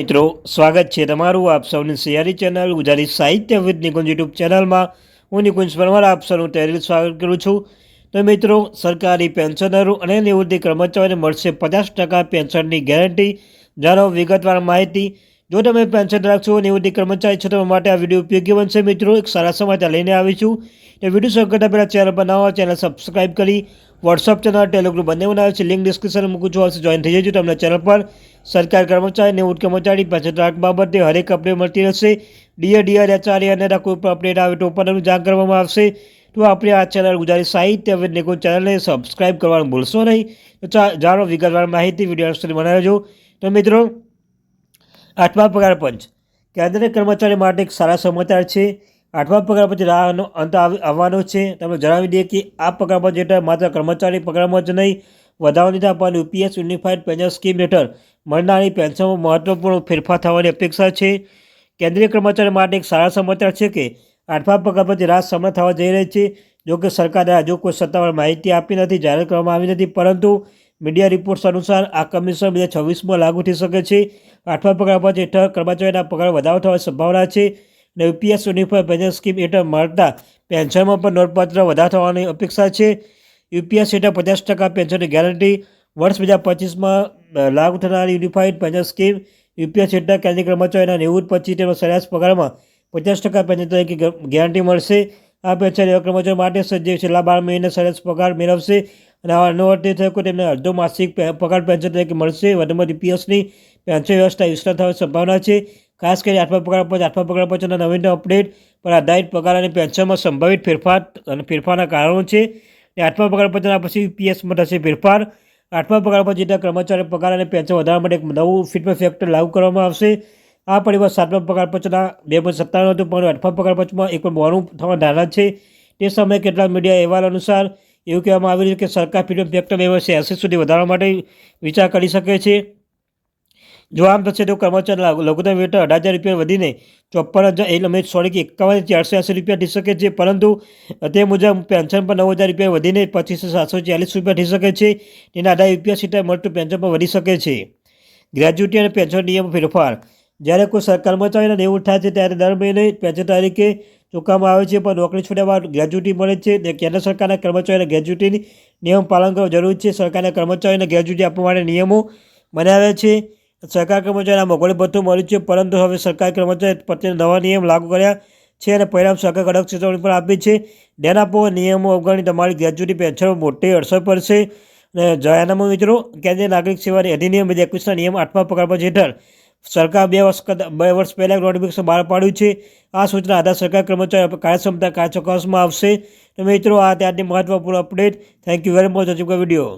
મિત્રો, સ્વાગત છે તમારું આપ સૌની સિયારી ચેનલ ગુજરાતી સાહિત્ય વિદ નિકુંજ યુટ્યુબ ચેનલમાં. હું નિકુંજ પરમાર, આપ સૌનું તહેરીર સ્વાગત કરું છું. તો મિત્રો, સરકારી પેન્શનરો અને નિવૃત્તિ કર્મચારીઓને મળશે પચાસ ટકા પેન્શનની ગેરંટી. જાણો વિગતવાર માહિતી જો તમે પેન્શન રાખશો નિવૃત્તિ કર્મચારી છો, તમારા માટે આ વીડિયો ઉપયોગી બનશે. મિત્રો, એક સારા સમાચાર લઈને આવીશું એ વીડિયો શરૂ પહેલાં ચેનલ બનાવો ચેનલ સબસ્ક્રાઇબ કરી વોટ્સઅપ ચેનલ ટેલિગ્રુપ બંને બનાવે છે. લિંક ડિસ્ક્રિપ્શન મૂકું છું. હશે જોઈન થઈ જજો તમને ચેનલ પર. સરકાર કર્મચારી નિવૃત્ત કર્મચારી પેન્શન રાખ બાબતે હરેક અપડેટ મળતી રહેશે. ડીએ ડીઆર એચઆરએ અને કોઈ પણ અપડેટ આવે તો પણ જાણ કરવામાં આવશે. તો આપણે આ ચેનલ ગુજરાતી સાહિત્ય વિદ નિકુંજ ચેનલને સબસ્ક્રાઇબ કરવાનું ભૂલશો નહીં. તો જાણો વિગતવાર માહિતી વીડિયો બનાવજો તો મિત્રો આઠમા પગાર પંચ. કેન્દ્રીય કર્મચારી માટે એક સારા સમાચાર છે. આઠમા પગાર પંચ રાહનો અંત આવી- આવવાનો છે. તમને જણાવી દઈએ કે આ પગાર પંચ હેઠળ માત્ર કર્મચારી પગારમાં જ નહીં વધારાની પણ યુપીએસ યુનિફાઈડ પેન્શન સ્કીમ હેઠળ મળનારી પેન્શનમાં મહત્વપૂર્ણ ફેરફાર થવાની અપેક્ષા છે. કેન્દ્રીય કર્મચારી માટે એક સારા સમાચાર છે કે આઠમા પગાર પંચ રાત સમય થવા જઈ રહી છે. જો કે દ્વારા હજુ કોઈ સત્તાવાર માહિતી આપી નથી, જાહેર કરવામાં આવી નથી, પરંતુ મીડિયા રિપોર્ટ્સ અનુસાર આ કમિશન બે હજાર છવ્વીસમાં લાગુ થઈ શકે છે. આઠમા પગાર પંચ હેઠળ કર્મચારીના પગાર વધારો થવાની સંભાવના છે અને યુપીએસ યુનિફાઈડ પેન્શન સ્કીમ હેઠળ મળતા પેન્શનમાં પણ નોંધપાત્ર વધારો થવાની અપેક્ષા છે. યુપીએસ હેઠળ પચાસ ટકા પેન્શનની ગેરંટી વર્ષ બે હજાર પચીસમાં લાગુ થનારી યુનિફાઈડ પેન્શન સ્કીમ યુપીએસ હેઠળ કેન્દ્રીય કર્મચારીના નેવું પચીસ તેમજ સરેરાશ પગારમાં પચાસ ટકા પેન્શન તરીકે ગેરંટી મળશે. આ પેન્શન એવા કર્મચારીઓ માટે છે જે છેલ્લા બાર મહિને સરેરાશ પગાર મેળવશે. અને આનો અર્થ એ થયો કે તેમને અડધો માસિક પગાર પેન્શન તરીકે મળશે. વધુમાં યુપીએસની પેન્શન વ્યવસ્થા વિસ્તૃત થવાની સંભાવના છે. ખાસ કરીને આઠમા પગાર પંચ આઠમા પગાર પંચના નવીનતમ અપડેટ પર આધારિત પગાર અને પેન્શનમાં સંભવિત ફેરફાર અને ફેરફારના કારણો છે. અને આઠમા પગાર પંચના પછી યુપીએસમાં થશે ફેરફાર. આઠમા પગાર પછી હેઠળ કર્મચારી પગાર અને પેન્શન વધારવા માટે એક નવું ફિટમેન્ટ ફેક્ટર લાગુ કરવામાં આવશે. આ પરિવાર સાતમા પગાર પંચના બે પોઈન્ટ સત્તાણું હતું પણ આઠમા પગાર પંચમાં એક પણ મોડું થવા ધારણા છે. તે સમયે કેટલાક મીડિયા અહેવાલ અનુસાર એવું કહેવામાં આવ્યું છે કે સરકાર ફ્રીડમ ફેક્ટર બે વર્ષે સુધી વધારવા માટે વિચાર કરી શકે છે. જો આમ થશે તો કર્મચારી લઘુત્તમ વેતન અઢાર હજાર રૂપિયા વધીને ચોપન હજાર, એટલે અમે સોરી કે એકાવન ચારસો એંસી રૂપિયા થઈ શકે છે. પરંતુ તે મુજબ પેન્શન પર નવ હજાર રૂપિયા વધીને પચીસો સાતસો ચાલીસ રૂપિયા થઈ શકે છે. તેના આધારે રૂપિયા સીટા મળતું પેન્શન પણ વધી શકે છે. ગ્રેજ્યુટી અને પેન્શન નિયમ ફેરફાર. જ્યારે કોઈ સરકાર કર્મચારીના નેવું થાય છે ત્યારે દર મહિને પેન્શન તારીખે ચૂકવવામાં આવે છે, પણ નોકરી છોડ્યા બાદ ગ્રેજ્યુટી મળે છે ને કેન્દ્ર સરકારના કર્મચારીને ગ્રેજ્યુટીની નિયમ પાલન કરવું જરૂરી છે. સરકારના કર્મચારીને ગ્રેજ્યુટી આપવા માટે નિયમો બનાવ્યા છે. સરકાર કર્મચારીના મોંઘવારી ભથ્થું મળ્યું છે, પરંતુ હવે સરકાર કર્મચારી પ્રત્યે નવા નિયમ લાગુ કર્યા છે અને પરિણામ સરકાર કડક ચેતવણી પણ આપી છે. ધ્યાન આપો નિયમો અવગણી તમારી ગ્રેજ્યુટી પેન્શન મોટી અસર પડશે. અને જયાનામાં મિત્રો, કેન્દ્રીય નાગરિક સેવાની અધિનિયમ બે હજાર એકવીસના નિયમ આઠમા પ્રકાર પંચ હેઠળ સરકાર બે વર્ષ બે વર્ષ પહેલાં નોટિફિકેશન બહાર પાડ્યું છે. આ સૂચના આધાર સરકાર કર્મચારી કાર્યક્ષમતા કાર્ય ચકાસવામાં આવશે. તો મિત્રો, આ ત્યારની મહત્વપૂર્ણ update thank you very much હજુ વીડિયો